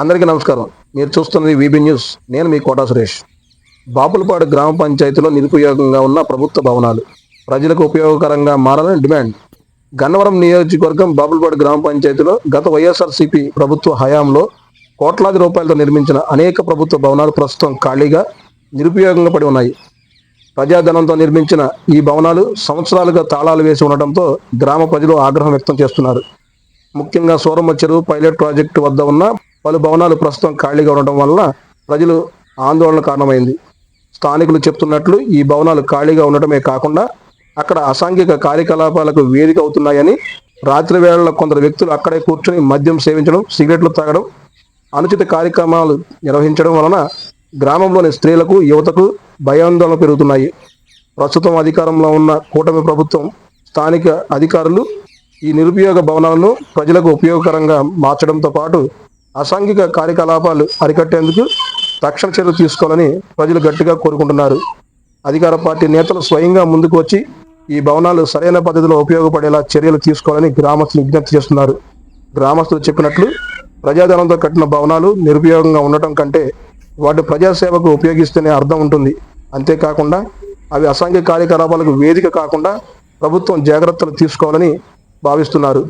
అందరికీ నమస్కారం. మీరు చూస్తున్నది వీబీ న్యూస్. నేను మీ కోటా సురేష్. బాపులపాడు గ్రామ పంచాయతీలో నిరుపయోగంగా ఉన్న ప్రభుత్వ భవనాలు ప్రజలకు ఉపయోగకరంగా మారాలని డిమాండ్. గన్నవరం నియోజకవర్గం బాపులపాడు గ్రామ పంచాయతీలో గత వైఎస్ఆర్సీపీ ప్రభుత్వ హయాంలో కోట్లాది రూపాయలతో నిర్మించిన అనేక ప్రభుత్వ భవనాలు ప్రస్తుతం ఖాళీగా నిరుపయోగంగా పడి ఉన్నాయి. ప్రజాధనంతో నిర్మించిన ఈ భవనాలు సంవత్సరాలుగా తాళాలు వేసి ఉండటంతో గ్రామ ప్రజలు ఆగ్రహం వ్యక్తం చేస్తున్నారు. ముఖ్యంగా సోరమ్మ చెరువు పైలట్ ప్రాజెక్టు వద్ద ఉన్న పలు భవనాలు ప్రస్తుతం ఖాళీగా ఉండటం వలన ప్రజలు ఆందోళన కారణమైంది. స్థానికులు చెప్తున్నట్లు ఈ భవనాలు ఖాళీగా ఉండటమే కాకుండా అక్కడ అసాంఘిక కార్యకలాపాలకు వేదిక అవుతున్నాయని రాత్రి వేళల్లో కొందరు వ్యక్తులు అక్కడే కూర్చొని మద్యం సేవించడం సిగరెట్లు తాగడం అనుచిత కార్యక్రమాలు నిర్వహించడం వలన గ్రామంలోని స్త్రీలకు యువతకు భయాందోళన పెరుగుతున్నాయి. ప్రస్తుతం అధికారంలో ఉన్న కూటమి ప్రభుత్వం స్థానిక అధికారులు ఈ నిరుపయోగ భవనాలను ప్రజలకు ఉపయోగకరంగా మార్చడంతో పాటు అసాంఘిక కార్యకలాపాలు అరికట్టేందుకు తక్షణ చర్యలు తీసుకోవాలని ప్రజలు గట్టిగా కోరుకుంటున్నారు. అధికార పార్టీ నేతలు స్వయంగా ముందుకు వచ్చి ఈ భవనాలు సరైన పద్ధతిలో ఉపయోగపడేలా చర్యలు తీసుకోవాలని గ్రామస్తులు విజ్ఞప్తి చేస్తున్నారు. గ్రామస్తులు చెప్పినట్లు ప్రజాధనంతో కట్టిన భవనాలు నిరుపయోగంగా ఉండటం కంటే వాటి ప్రజాసేవకు ఉపయోగిస్తేనే అర్థం ఉంటుంది. అంతేకాకుండా అవి అసాంఘిక కార్యకలాపాలకు వేదిక కాకుండా ప్రభుత్వం జాగ్రత్తలు తీసుకోవాలని భావిస్తున్నారు.